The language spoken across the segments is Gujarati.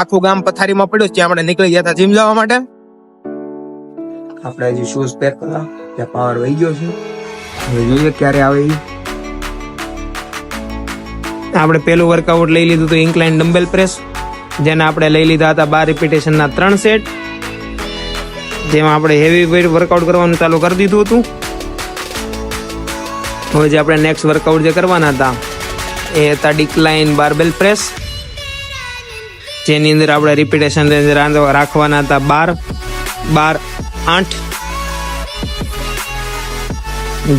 આખું ગામ પથારીમાં પડ્યું છે ત્યાં આપણે નીકળી ગયા હતા જીમ જવા માટે. આપણે હજી શૂઝ પેક ત્યાં પાવર વહી ગયો છે. હવે જોઈએ ક્યારે આવે એ. આપણે પેલું વર્કઆઉટ લઈ લીધું હતું ઇન્કલાઇન ડમ્બેલ પ્રેસ જેને આપણે લઈ લીધા હતા બાર રિપીટેશનના ત્રણ સેટ જેમાં આપણે હેવી વેઇટ વર્કઆઉટ કરવાનું ચાલુ કરી દીધું હતું. હવે જે આપણે નેક્સ્ટ વર્કઆઉટ જે કરવાના હતા એ હતા ડિક્લાઇન બારબેલ પ્રેસ જેની અંદર આપણે રિપીટેશન રાખવાના હતા. બાર બાર, આઠ.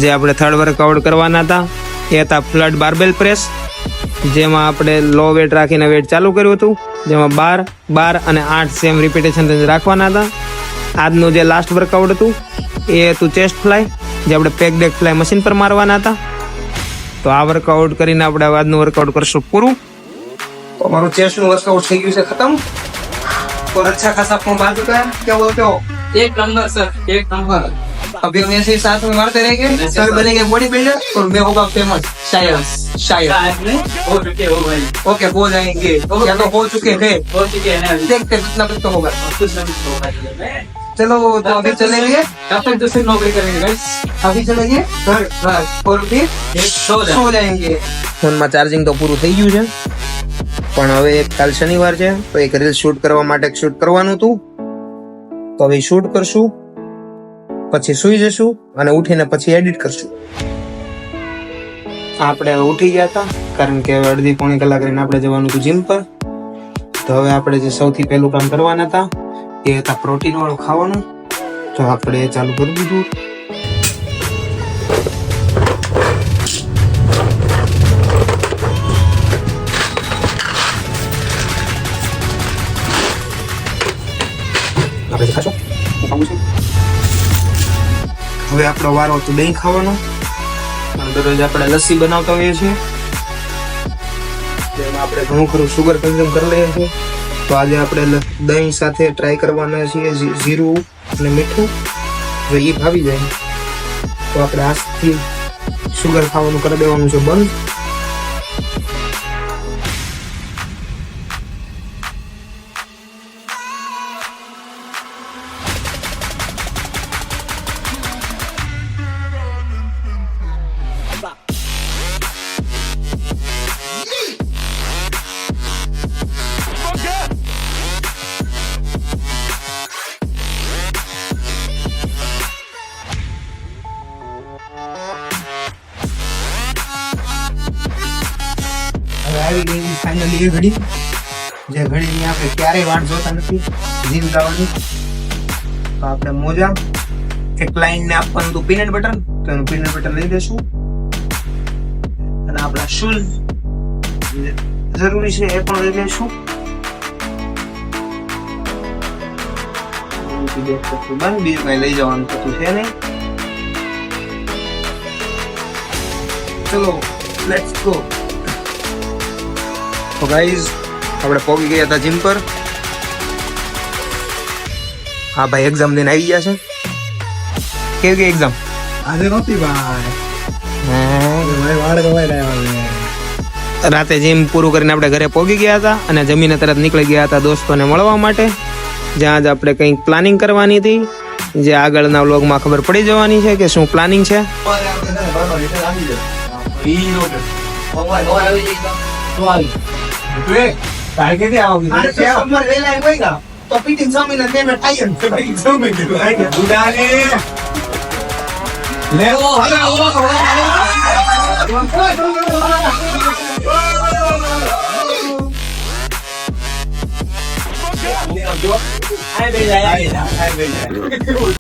જે આપણે થર્ડ વર્કઆઉટ કરવાના હતા. એ હતા ફ્લડ બારબેલ પ્રેસ જેમાં આપણે લો વેટ રાખીને વેટ ચાલુ કર્યું હતું. જેમાં બાર બાર અને આઠ સેમ રિપીટેશન રાખવાના હતા. આજનું જે લાસ્ટ વર્કઆઉટ હતું, એ હતું ચેસ્ટ ફ્લાય જે આપણે પેક ડેક ફ્લાય મશીન પર મારવાના હતા. તો આ વર્કઆઉટ કરીને આપણે આજનું વર્કઆઉટ કરશું પૂરું. तो हमारा चेस्ट का सही गई से खत्म और अच्छा खासा फॉर्म आ चुका है क्या बोलते हो एक नंबर सर एक नंबर अभी हम ऐसे साथ में मारते रहेंगे सर बनेंगे बॉडी बिल्डर और मैं होगा फ़ेमस शायर शायर हो चुके हो भाई ओके हो जाएँगे या तो हो चुके हैं हो चुके हैं देखते कितना कुछ तो होगा कुछ ना कुछ होगा चलो तो अभी चलेंगे फिर दूसरी नौकरी करेंगे अभी चलेंगे और फिर सो जाएँगे फ़ोन में चार्जिंग तो पूરું थी ગયું है પણ હવે કાલ શનિવાર છે, તો એક રીલ શૂટ કરવા માટે શૂટ કરવાનું હતું. તો હવે શૂટ કરશું, પછી સુઈ જશું અને ઉઠીને પછી એડિટ કરશું. આપણે ઉઠી ગયા હતા, કારણ કે હવે અડધી પોણી કલાક રહીને આપણે જવાનું હતું જીમ પર. તો હવે આપણે જે સૌથી પહેલું કામ કરવાના હતા, એ હતા પ્રોટીન વાળું ખાવાનું. તો આપણે ચાલુ કરી દીધું. આપણે જે ખાશો હું હવે આપણો વારો તો દહીં ખાવાનો. દરરોજ આપણે લસ્સી બનાવતા હોઈએ છીએ. જેમાં આપણે ઘણું ખરું સુગર કન્ઝ્યુમ કરી લઈએ છીએ. તો આજે આપણે દહીં સાથે ટ્રાય કરવાના છીએ જીરું અને મીઠું. જો એ ભાવી જાય, તો આપણે આજથી સુગર ખાવાનું કરી દેવાનું છે બંધ. આવી ગઈ ફાઇનલી એ ઘડી. જે ઘડીની આપણે ક્યારેય વાટ જોતા નથી જીમ તો આપણે મોજા, એક લાઈન ને આપવાનું હતું પીનટ બટર તો એનું પીનટ બટર લઈ દેશું અને આપણા શૂઝ જરૂરી છે એ પણ લઈ લેશું. બંધ બીજું કઈ લઈ જવાનું થતું છે નહીં. ચલો લેટ્સ ગો તો ગાઈઝ આપણે પહોંચી ગયા હતા જીમ પર. હા ભાઈ એક્ઝામ દઈને આવી ગયા છે. કેવી ગઈ એક્ઝામ આજે નહોતી ભાઈ. વાળ કવાઈ રહ્યા રાતે જીમ પૂરું કરીને આપણે ઘરે પહોંચી ગયા હતા અને જમીને તરત નીકળી ગયા હતા દોસ્તોને મળવા માટે. જ્યાં જ આપણે કંઈક પ્લાનિંગ કરવાની હતી. જે આગળના વ્લોગમાં ખબર પડી જવાની છે કે શું પ્લાનિંગ છે. તારે કે આવું સમર વેલા હોય ને તો પીટી જમીન ને મેં થાય ને પીટી જમીન ને ઉડાને લેવો હલાવો હલાવો